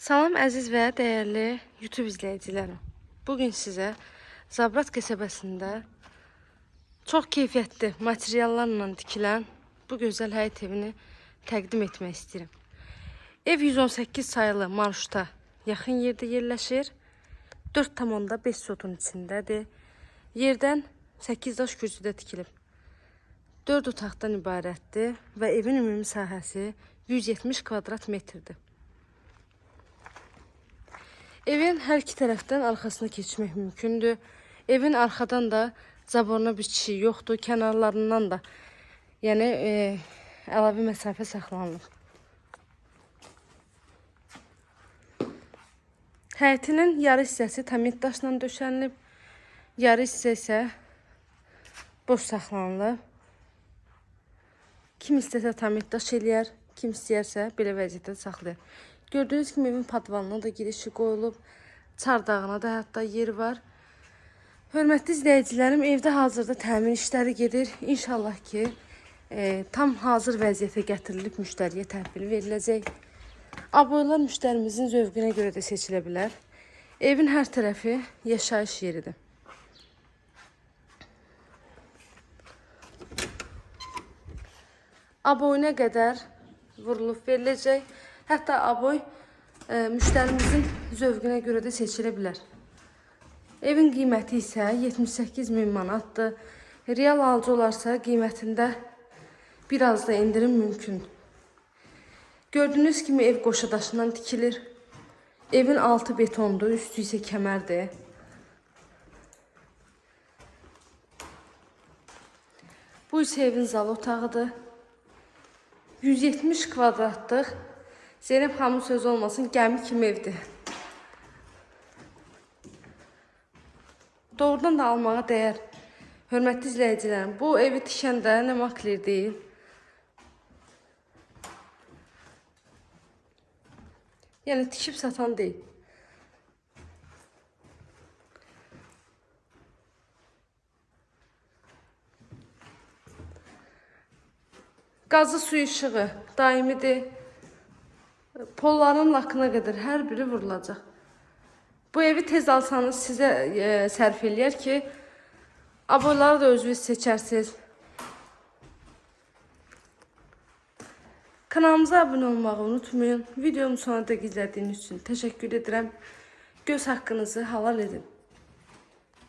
Salam əziz və dəyərli YouTube izləyicilərim. Bu gün sizə Zabrat qəsəbəsində çox keyfiyyətli materiallarla tikilən bu gözəl həyət evini təqdim etmək istəyirəm. Ev 118 sayılı marşruta yaxın yerdə yerləşir. 4,5 sotun içindədir. Yerdən 8 daş kürsüdə tikilib. 4 otaqdan ibarətdir və evin ümumi sahəsi 170 kvadrat metrdir. Evin hər iki tərəfdən arxasına keçmək mümkündür. Evin arxadan da zaboruna bir çiçi yoxdur. Kənarlarından da yəni e, əlavə məsafə saxlanılıb. Həyətinin yarı hissəsi tamit daşla döşənilib. Yarı hissə boş saxlanılıb. Kim istəsə tamit daş eləyər, kim istəyərsə belə vəziyyətdə saxlayır. Gördüyünüz kimi evin padvalına da girişi qoyulub. Çardağına da hətta yer var. Hörmətli izləyicilərim, evdə hazırda təmin işləri gedir. İnşallah ki, e, tam hazır vəziyyətə gətirilib müştəriyə təhvil veriləcək. Aboylar müştərimizin zövqünə görə də seçilə bilər. Evin hər tərəfi yaşayış yeridir. aboyuna qədər vurulub veriləcək. Hətta aboy e, müştərimizin zövqünə görə də seçilə bilər. Evin qiyməti isə 78 min manatdır. Real alıcı olarsa qiymətində biraz da indirim mümkün. Gördüyünüz kimi ev qoşa daşından tikilir. Evin altı betondur, üstü isə kəmərdir. Bu isə evin zal otağıdır. 170 kvadratlıq Zeynep xanımın sözü olmasın gəmi kimi evdir. Doğrudan da almağa dəyər. Hörmətli izləyicilərim, bu evi tikəndə nə makler deyil. Yəni tikib satan deyil. Qazı su işığı daimidir. Polların lakına qədər hər biri vurulacaq. Bu evi tez alsanız sizə e, sərf eləyər ki, aboyları da özünüz seçərsiniz. Kanalımıza abunə olmağı unutmayın. Videomu sonuna da izlədiyiniz üçün təşəkkür edirəm. Göz haqqınızı halal edin.